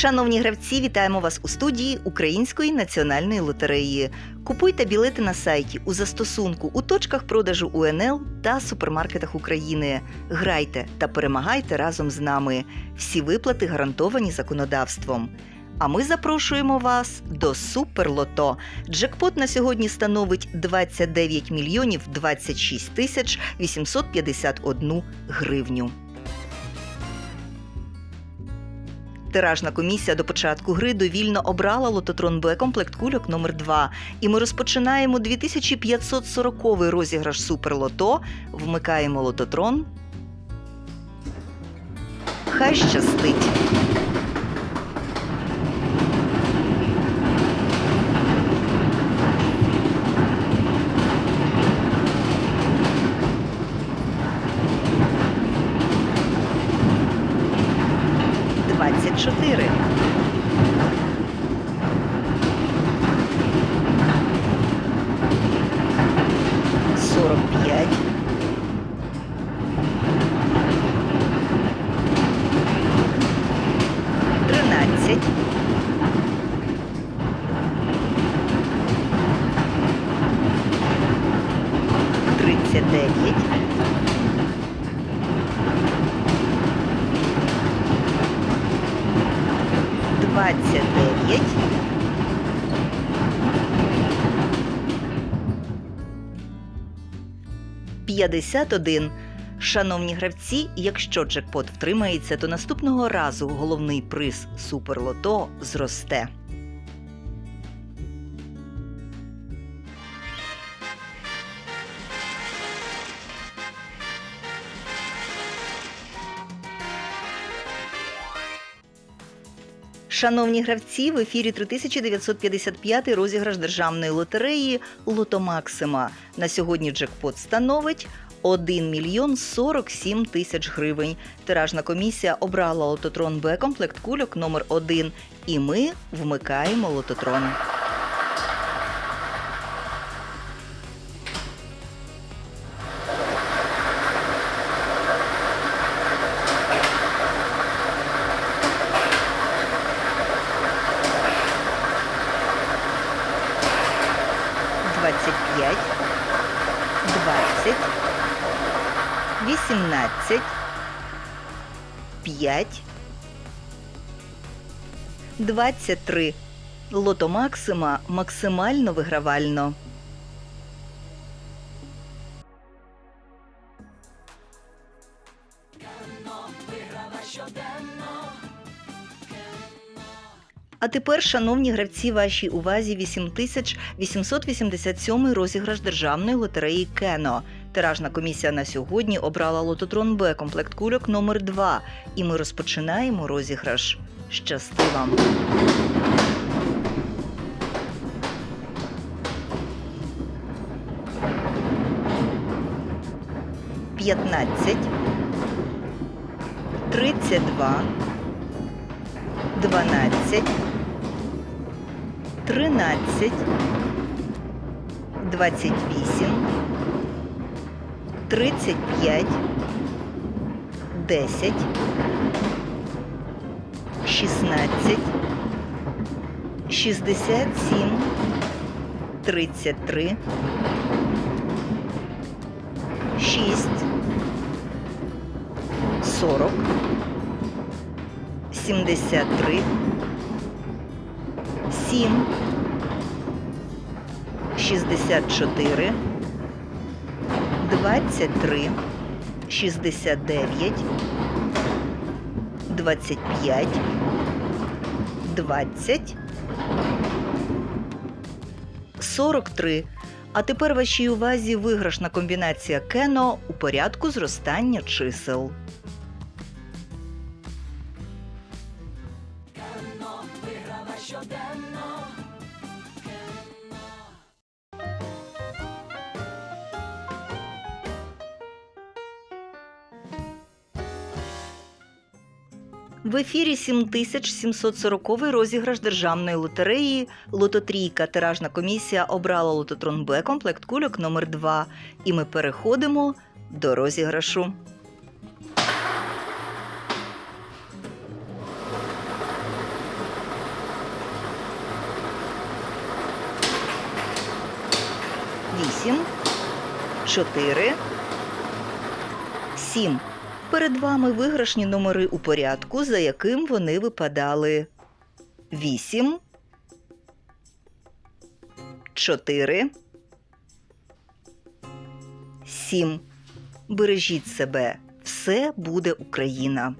Шановні гравці, вітаємо вас у студії Української національної лотереї. Купуйте білети на сайті у застосунку у точках продажу УНЛ та супермаркетах України. Грайте та перемагайте разом з нами. Всі виплати гарантовані законодавством. А ми запрошуємо вас до Суперлото. Джекпот на сьогодні становить 29 мільйонів 26 тисяч 851 гривню. Тиражна комісія до початку гри довільно обрала лототрон Б комплект кульок номер 2 І ми розпочинаємо 2540 розіграш Суперлото. Вмикаємо лототрон. Хай щастить! Двадцять чотири. Сорок п'ять. Тринадцять. Тридцять дев'ять. Двадцять дев'ять. П'ятдесят один. Шановні гравці, якщо джекпот втримається, то наступного разу головний приз Суперлото зросте. Шановні гравці, в ефірі 3955 розіграш державної лотереї Лото Максима. На сьогодні джекпот становить 1 мільйон 47 тисяч гривень. Тиражна комісія обрала лототрон Б комплект кульок номер 1 І ми вмикаємо лототрон. Двадцять п'ять, двадцять, вісімнадцять, п'ять, двадцять три. Лото Максима максимально вигравально. А тепер, шановні гравці, вашій увазі 8887 розіграш державної лотереї Кено. Тиражна комісія на сьогодні обрала лототрон Б комплект кульок номер 2 І ми розпочинаємо розіграш. Щасти вам! П'ятнадцять, тридцять два, 12, 13, 28, 35, 10, 16, 67, 33, 6, 40, 73, 7, 64, 23, 69, 25, 20, 43. А тепер вашій увазі виграшна комбінація кено у порядку зростання чисел. В ефірі 7740 розіграш державної лотереї Лототрійка. Тиражна комісія обрала лототрон Б комплект кульок номер 2 І ми переходимо до розіграшу. 8, 4, 7. Перед вами виграшні номери у порядку, за яким вони випадали. 8, 4, 7. Бережіть себе. Все буде Україна.